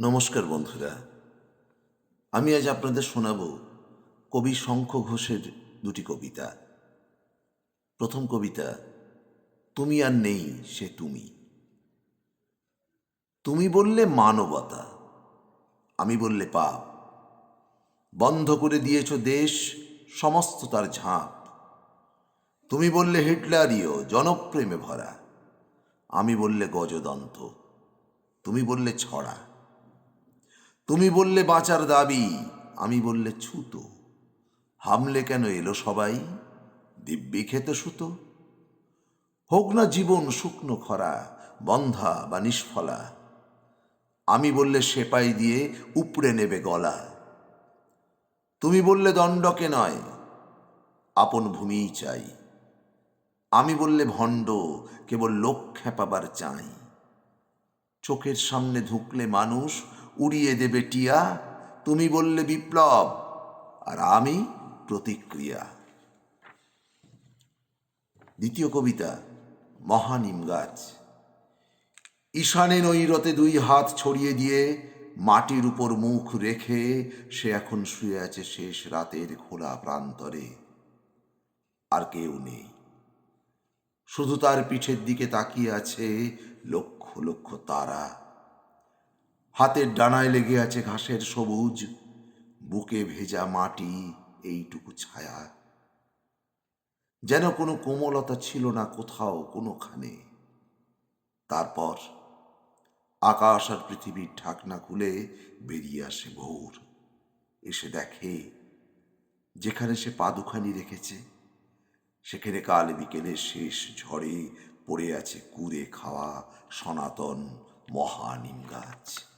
নমস্কার বন্ধুরা। আমি আজ আপনাদের শোনাব কবি শঙ্খ ঘোষের দুটি কবিতা। প্রথম কবিতা, তুমি আর নেই সে তুমি। তুমি বললে মানবতা, আমি বললে পাপ। বন্ধ করে দিয়েছ দেশ, সমস্ত তার ঝাঁপ। তুমি বললে হিটলারীয় জনপ্রেমে ভরা, আমি বললে গজদন্ত। তুমি বললে ছড়া। তুমি বললে বাঁচার দাবি, আমি বললে ছুতো। হামলে কেন এলো সবাই? দিব্যি খেতে সুতো। হোক না জীবন শুকনো খরা, বন্ধা বা নিষ্ফলা, আমি বললে সেপাই দিয়ে উপড়ে নেবে গলা। তুমি বললে দণ্ডকে নয়, আপন ভূমিই চাই। আমি বললে ভণ্ড, কেবল লোক খেপাবার চাই। চোখের সামনে ঢুকলে মানুষ উড়িয়ে দেবে টিয়া, তুমি বললে বিপ্লব, আর আমি প্রতিক্রিয়া। দ্বিতীয় কবিতা মহানিম গাছ। ঈশানে নৈরতে দুই হাত ছড়িয়ে দিয়ে মাটির উপর মুখ রেখে সে এখন শুয়ে আছে শেষ রাতের খোলা প্রান্তরে। আর কেউ নেই। শুধু তার পিঠের দিকে তাকিয়ে আছে লক্ষ লক্ষ তারা। হাতের ডানায় লেগে আছে ঘাসের সবুজ, বুকে ভেজা মাটি, এইটুকু ছায়া। যেন কোনো কোমলতা ছিল না কোথাও কোনোখানে। তারপর আকাশ আর পৃথিবীর ঢাকনা খুলে বেরিয়ে আসে ভোর। এসে দেখে যেখানে সে পাদুখানি রেখেছে, সেখানে কাল বিকেলে শেষ ঝড়ে পড়ে আছে কুড়ে খাওয়া সনাতন মহানিম গাছ।